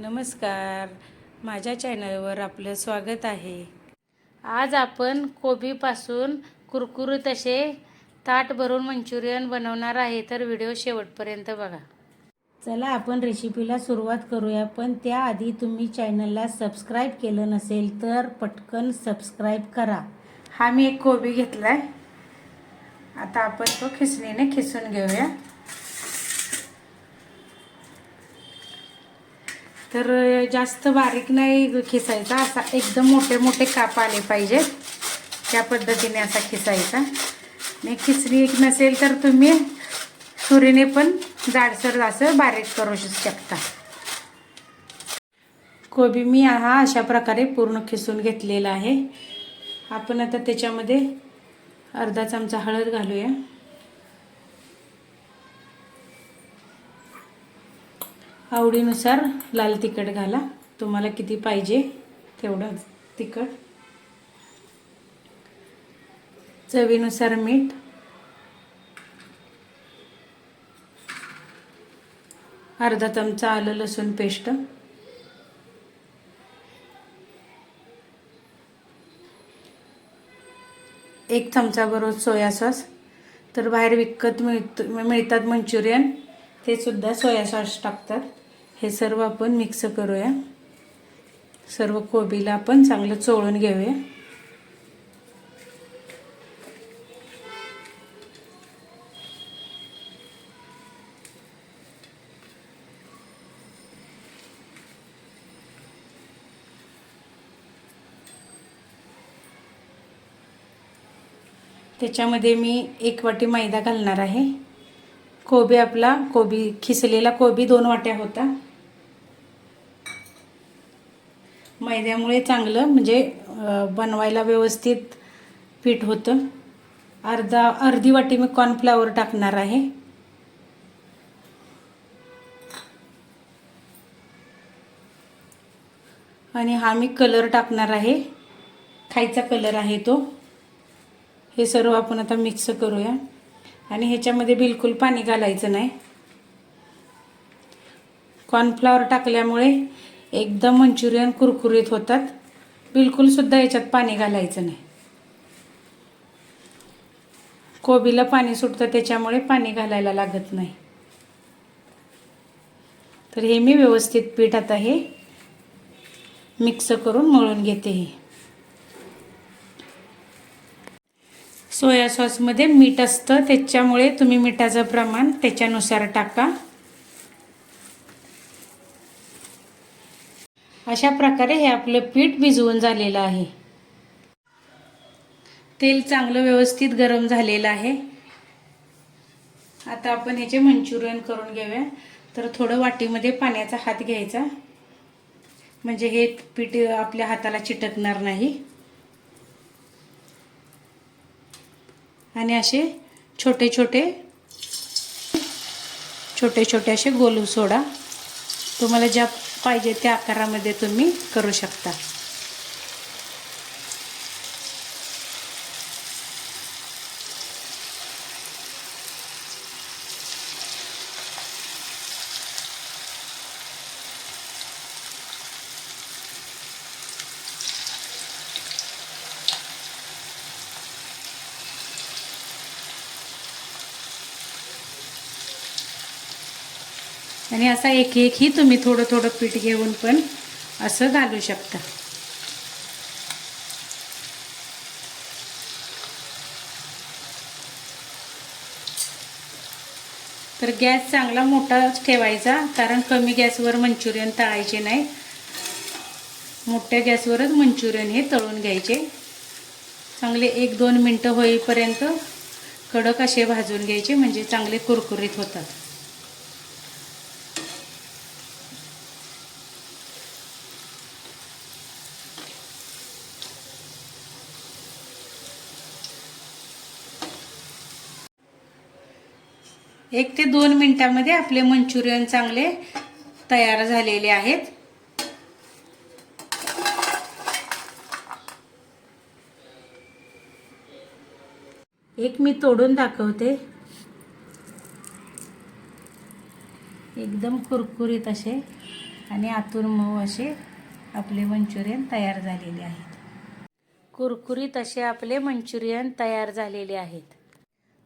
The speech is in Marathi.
नमस्कार. माझ्या चॅनलवर आपलं स्वागत आहे. आज आपण कोबीपासून कुरकुरीत असे ताट भरून मंचुरियन बनवणार आहे तर व्हिडिओ शेवटपर्यंत बघा. चला आपण रेसिपीला सुरुवात करूया पण त्याआधी तुम्ही चॅनलला सबस्क्राईब केलं नसेल तर पटकन सबस्क्राईब करा. हा मी एक कोबी घेतला आहे आता आपण तो खिसणीने खिसून घेऊया. तर जास्त बारीक नाही खिसायचा. असा एकदम मोठे मोठे काप आले पाहिजेत. त्या पद्धतीने असा खिसायचा. आणि खिसणी नसेल तर तुम्ही सुरीने पण जाडसर असं बारीक करू शकता. कोबी मी हा अशा प्रकारे पूर्ण खिसून घेतलेला आहे. आपण आता त्याच्यामध्ये अर्धा चमचा हळद घालूया. आवडीनुसार लाल तिखट घाला. तुम्हाला किती पाहिजे तेवढं तिखट. चवीनुसार मीठ. अर्धा चमचा आलं लसूण पेस्ट. एक चमचा बरोबर सोया सॉस. तर बाहेर विकत मिळत मिळतात मंचुरियन. ते सुद्धा सोया सॉस टाकतात. हे सर्व आपण मिक्स करूया. सर्व कोबीला आपण चांगलं चोळून घेऊया. त्याच्यामध्ये मी एक वाटी मैदा घालणार आहे. कोबी आपला कोबी खिसलेला कोबी दोन वाट्या होता. मैद्यामुळे चांगलं म्हणजे बनवायला व्यवस्थित पीठ होतं. अर्धा अर्धी वाटी मी कॉर्नफ्लावर टाकणार आहे. आणि हा मी कलर टाकणार आहे. खायचा कलर आहे तो. हे सर्व आपण आता मिक्स करूया. आणि ह्याच्यामध्ये बिलकुल पाणी घालायचं नाही. कॉर्नफ्लॉवर टाकल्यामुळे एकदम मंचुरियन कुरकुरीत होतात. बिलकुलसुद्धा याच्यात पाणी घालायचं नाही. कोबीला पाणी सुटतं त्याच्यामुळे पाणी घालायला लागत नाही. तर हे मी व्यवस्थित पीठ आता हे मिक्स करून मळून घेते हे. सोया सॉसमध्ये मीठ असतं त्याच्यामुळे तुम्ही मिठाचं प्रमाण त्याच्यानुसार टाका. अशा प्रकारे हे आपलं पीठ भिजवून झालेलं आहे. तेल चांगलं व्यवस्थित गरम झालेलं आहे. आता आपण ह्याचे मंचुरियन करून घेऊया. तर थोडं वाटीमध्ये पाण्याचा हात घ्यायचा. म्हणजे हे पीठ आपल्या हाताला चिटकणार नाही. आणि असे छोटे छोटे छोटे छोटे असे गोलू सोडा. तुम्हाला ज्या पाहिजे त्या आकारामध्ये तुम्ही करू शकता. आणि असा एक एकही तुम्ही थोडं थोडं पीठ घेऊन पण असं घालू शकता. तर गॅस चांगला मोठा ठेवायचा कारण कमी गॅसवर मंचुरियन तळायचे नाही. मोठ्या गॅसवरच मंचुरियन हे तळून घ्यायचे. चांगले एक दोन मिनटं होईपर्यंत कडक असे भाजून घ्यायचे म्हणजे चांगले कुरकुरीत होतात. एक ते दोन मिनटामध्ये आपले मंचुरियन चांगले तयार झालेले आहेत. एक मी तोडून दाखवते. एकदम कुरकुरीत असे आणि आतून मऊ असे आपले मंचुरियन तयार झालेले आहेत. कुरकुरीत असे आपले मंचुरियन तयार झालेले आहेत.